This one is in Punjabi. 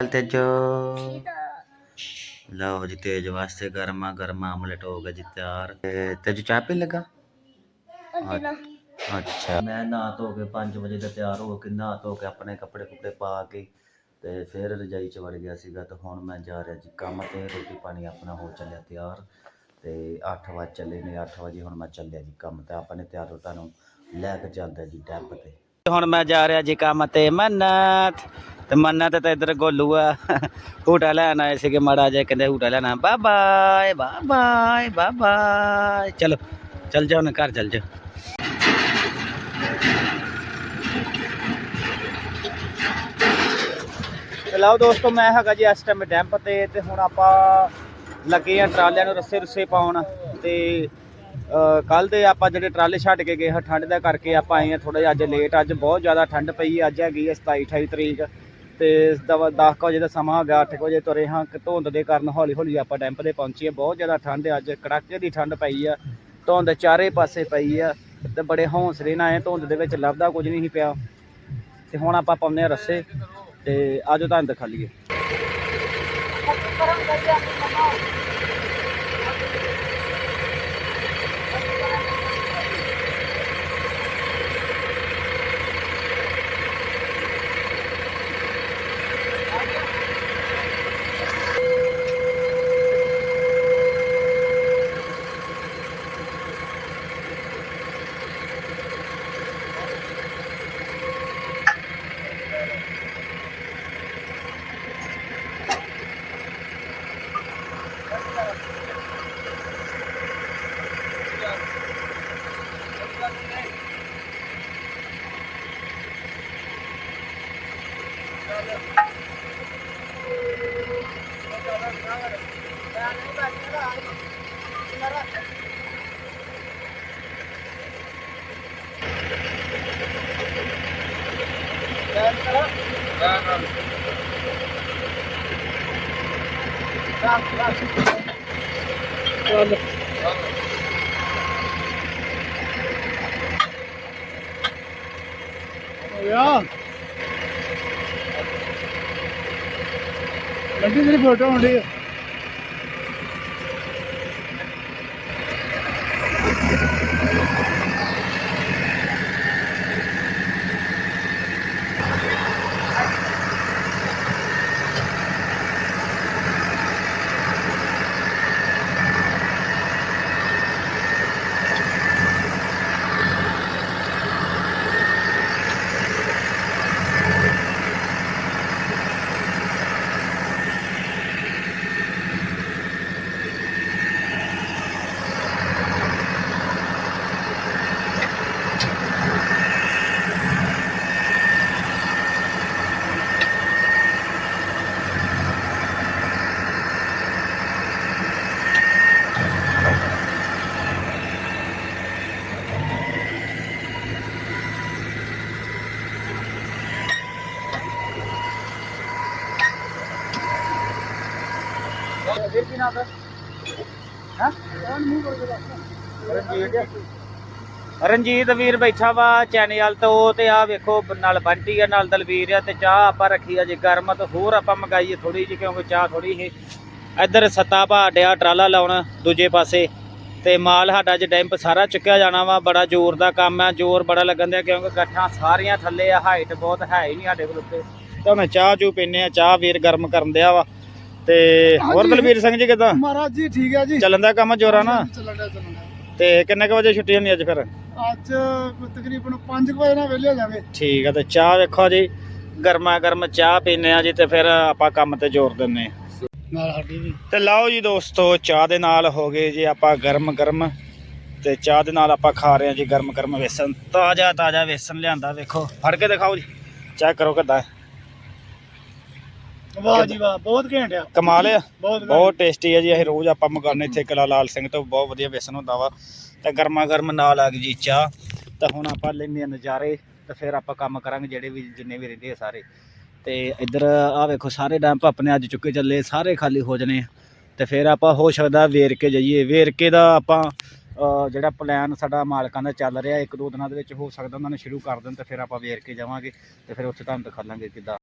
ਤੇਜ। ਲਓ ਜੀ ਤੇਜ ਵਾਸਤੇ ਗਰਮਾ ਗਰਮਾ ਆਮਲੇਟ ਹੋ ਗਿਆ ਜੀ ਤਿਆਰ। ਤੇ ਤੇਜ ਚਾਹ ਪੀਣ ਲੱਗਾ? ਅੱਛਾ। ਮੈਂ ਨਹਾ ਧੋ ਕੇ 5 ਵਜੇ ਦਾ ਤਿਆਰ ਹੋ ਕੇ ਨਹਾ ਧੋ ਕੇ ਆਪਣੇ ਕੱਪੜੇ ਕੁਪੜੇ ਪਾ ਕੇ ਤੇ ਫਿਰ ਰਜਾਈ ਚ ਵੜ ਗਿਆ ਸੀਗਾ ਤੇ ਹੁਣ ਮੈਂ ਜਾ ਰਿਹਾ ਜੀ ਕੰਮ ਤੇ ਰੋਟੀ ਪਾਣੀ ਆਪਣਾ ਹੋ ਚੱਲਿਆ ਤਿਆਰ। ਤੇ 8 ਵਜੇ ਚੱਲੇ ਨੇ 8 ਵਜੇ ਹੁਣ ਮੈਂ ਚੱਲਿਆ ਜੀ ਕੰਮ ਤੇ ਆਪਣੇ ਤਿਆਰ ਹੋ ਤੁਹਾਨੂੰ ਲੈ ਕੇ ਚੱਲਦਾ ਜੀ ਡੈਪ ਤੇ। ਹੁਣ ਮੈਂ ਜਾ ਰਿਹਾ ਜੀ ਕੰਮ ਤੇ ਮੰਨਤ। ਤੇ ਮੰਨਤ ਤੇ ਇੱਧਰ ਗੋਲੂ ਆ। ਹੂਟਾ ਲੈਣ ਆਏ ਸੀਗੇ ਮਾੜਾ ਜਿਹਾ ਕਹਿੰਦੇ ਹੂਟਾ ਲੈਣਾ bye bye bye bye bye ਚਲੋ, ਚੱਲ ਜਾਓ ਨਾ ਘਰ ਚੱਲ ਜਾਓ ਲਓ ਦੋਸਤੋ, ਮੈਂ ਹੈਗਾ ਜੀ ਇਸ ਟਾਈਮ ਡੈਂਪ ਤੇ ਤੇ ਹੁਣ ਆਪਾਂ ਲੱਗੇ ਆ ਟਰਾਲਿਆਂ ਨੂੰ ਰੱਸੇ ਰੁੱਸੇ ਪਾਉਣ। ਤੇ ਕੱਲ ਦੇ ਆਪਾਂ ਜਿਹੜੇ ਟਰਾਲੇ ਛੱਡ ਕੇ ਗਏ ਹਾਂ, ਠੰਡ ਦਾ ਕਰਕੇ ਆਪਾਂ ਆਏ ਆ ਥੋੜਾ ਜਿਹਾ ਅੱਜ ਲੇਟ ਅੱਜ ਬਹੁਤ ਜ਼ਿਆਦਾ ਠੰਡ ਪਈ, ਅੱਜ ਹੈਗੀ ਹੈ 27 28 ਤਰੀਕ। ਤੇ 10 ਵਜੇ ਦਾ ਸਮਾਂ ਹੋ ਗਿਆ 8 ਵਜੇ ਤੁਰੇ ਹਾਂ, ਕਿ ਧੁੰਦ ਦੇ ਕਾਰਨ ਹੌਲੀ ਹੌਲੀ ਆਪਾਂ ਡੈਂਪ 'ਤੇ ਪਹੁੰਚੀਏ ਬਹੁਤ ਜ਼ਿਆਦਾ ਠੰਡ ਅੱਜ, ਕੜਾਕੇ ਦੀ ਠੰਡ ਪਈ ਆ, ਧੁੰਦ ਚਾਰੇ ਪਾਸੇ ਪਈ ਆ, ਤੇ ਬੜੇ ਹੌਂਸਲੇ ਨਾਲ ਆਏ, ਧੁੰਦ ਦੇ ਵਿੱਚ ਲੱਭਦਾ ਕੁਝ ਨਹੀਂ ਪਿਆ। ਤੇ ਹੁਣ ਆਪਾਂ ਪਾਉਂਦੇ ਆ ਰੱਸੇ, ਤੇ ਆਜੋ ਤੁਹਾਨੂੰ ਦਿਖਾ ਲਈਏ। 야. ਲੱਗੀ ਤੇਰੀ ਫੋਟੋ ਹੁੰਦੀ ਹੈ ਵੀਰ ਕੀ ਨਾਮ ਹੈ? ਹਾਂ? ਰਣਜੀਤ। ਰਣਜੀਤ ਵੀਰ ਬੈਠਾ ਵਾ ਚੈਨਲ ਤੋਂ ਤੇ ਆ ਵੇਖੋ ਨਾਲ ਬੰਟੀ ਆ, ਨਾਲ ਦਲਵੀਰ ਆ ਤੇ ਚਾਹ ਆਪਾਂ ਰੱਖੀ ਆ ਜੇ ਗਰਮ ਤੇ ਹੋਰ ਆਪਾਂ ਮੰਗਾਈਏ ਥੋੜੀ ਜਿਹੀ ਕਿਉਂਕਿ ਚਾਹ ਥੋੜੀ ਹੀ ਇੱਧਰ ਸੱਤਾ ਭਾਡਿਆ ਟਰਾਲਾ ਲਾਉਣ ਦੂਜੇ ਪਾਸੇ ਤੇ ਮਾਲ ਸਾਡਾ ਅੱਜ ਡੈਂਪ ਸਾਰਾ ਚੁੱਕਿਆ ਜਾਣਾ ਵਾ, ਬੜਾ ਜ਼ੋਰ ਦਾ ਕੰਮ ਆ, ਜ਼ੋਰ ਬੜਾ ਲੱਗਣ ਦਿਆ ਕਿਉਂਕਿ ਗੱਠਾਂ ਸਾਰੀਆਂ ਥੱਲੇ ਆ ਹਾਈਟ ਬਹੁਤ ਹੈ ਹੀ ਨਹੀਂ ਸਾਡੇ ਕੋਲ ਉੱਤੇ। ਤਾਂ ਮੈਂ ਚਾਹ ਚੂ ਪੀਨੇ ਆ, ਚਾਹ ਵੀਰ ਗਰਮ ਕਰਨ ਦਿਆ ਵਾ। ਤੇ ਹੋਰ ਹਾਂਜੀ। ਬਲਵੀਰ ਸਿੰਘ ਜੀ ਕਿਦਾਂ? ਮਹਾਰਾਜ ਜੀ ਠੀਕ ਹੈ ਜੀ। ਚੱਲਣ ਦਾ ਕੰਮ ਜੋਰਾ ਨਾ ਚੱਲਣ ਡਿਆ, ਚੱਲਣ ਡਿਆ। ਤੇ ਕਿੰਨੇ ਕੁ ਵਜੇ ਛੁੱਟੀ ਹੁੰਦੀ ਅੱਜ ਫਿਰ? ਅੱਜ ਤਕਰੀਬਨ 5 ਵਜੇ ਨਾਲ ਵਿਹਲੇ ਹੋ ਜਾਵੇ ਠੀਕ ਆ ਤੇ ਚਾਹ ਵੇਖੋ ਜੀ। ਗਰਮਾ ਗਰਮ ਚਾਹ ਪੀਨੇ ਆ ਜੀ ਤੇ ਫਿਰ ਆਪਾਂ ਕੰਮ ਤੇ ਜ਼ੋਰ ਦਿੰਨੇ ਆ ਨਾਲ ਸਾਡੀ ਵੀ। ਤੇ ਲਓ ਜੀ ਦੋਸਤੋ ਚਾਹ ਦੇ ਨਾਲ ਹੋ ਗਏ ਜੀ ਆਪਾਂ ਗਰਮ ਗਰਮ। ਤੇ ਚਾਹ ਦੇ ਨਾਲ ਆਪਾਂ ਖਾ ਰਹੇ ਹਾਂ ਜੀ ਗਰਮ ਗਰਮ ਵੇਸਣ। ਤਾਜ਼ਾ ਤਾਜ਼ਾ ਵੇਸਣ ਲਿਆਂਦਾ ਵੇਖੋ। ਫੜ ਕੇ ਦਿਖਾਓ ਜੀ। ਚੈੱਕ ਕਰੋ ਕਿੱਦਾਂ ਵਾਹ ਜੀ ਵਾਹ ਬਹੁਤ ਘੈਂਟ ਆ। ਕਮਾਲ ਆ। ਬਹੁਤ ਬਹੁਤ ਟੇਸਟੀ ਹੈ ਜੀ ਅਸੀਂ ਰੋਜ਼ ਆਪਾਂ ਮੰਗਾਉਂਦੇ ਇੱਥੇ ਕਿਲਾ ਲਾਲ ਸਿੰਘ ਤੋਂ ਬਹੁਤ ਵਧੀਆ ਵੇਸਣ ਹੁੰਦਾ ਵਾ। ਤੇ ਗਰਮਾ ਗਰਮ ਨਾਲ ਆ ਗਈ ਜੀ ਚਾਹ। ਤਾਂ ਹੁਣ ਆਪਾਂ ਲੈਂਦੇ ਆ ਨਜ਼ਾਰੇ ਤੇ ਫਿਰ ਆਪਾਂ ਕੰਮ ਕਰਾਂਗੇ ਜਿਹੜੇ ਵੀ ਜਿੰਨੇ ਵੀ ਰਹਿੰਦੇ ਆ ਸਾਰੇ। ਤੇ ਇੱਧਰ ਆ ਵੇਖੋ ਸਾਰੇ ਡੰਪ ਆਪਣੇ ਅੱਜ ਚੁੱਕੇ ਚੱਲੇ ਸਾਰੇ ਖਾਲੀ ਹੋ ਜਣੇ ਆ। ਤੇ ਫਿਰ ਆਪਾਂ ਹੋ ਸਕਦਾ ਵੇਰਕੇ ਜਾਈਏ। ਵੇਰਕੇ ਦਾ ਆਪਾਂ ਜਿਹੜਾ ਪਲਾਨ ਸਾਡਾ ਮਾਲਕਾਂ ਦਾ ਚੱਲ ਰਿਹਾ ਇੱਕ ਦੋ ਦਿਨਾਂ ਦੇ ਵਿੱਚ ਹੋ ਸਕਦਾ ਉਹਨਾਂ ਨੇ ਸ਼ੁਰੂ ਕਰ ਦੇਣ ਤੇ ਫਿਰ ਆਪਾਂ ਵੇਰਕੇ ਜਾਵਾਂਗੇ। ਤੇ ਫਿਰ ਉੱਥੇ ਤੁਹਾਨੂੰ ਦਿਖਾ ਲਾਂਗੇ ਕਿੱਦਾਂ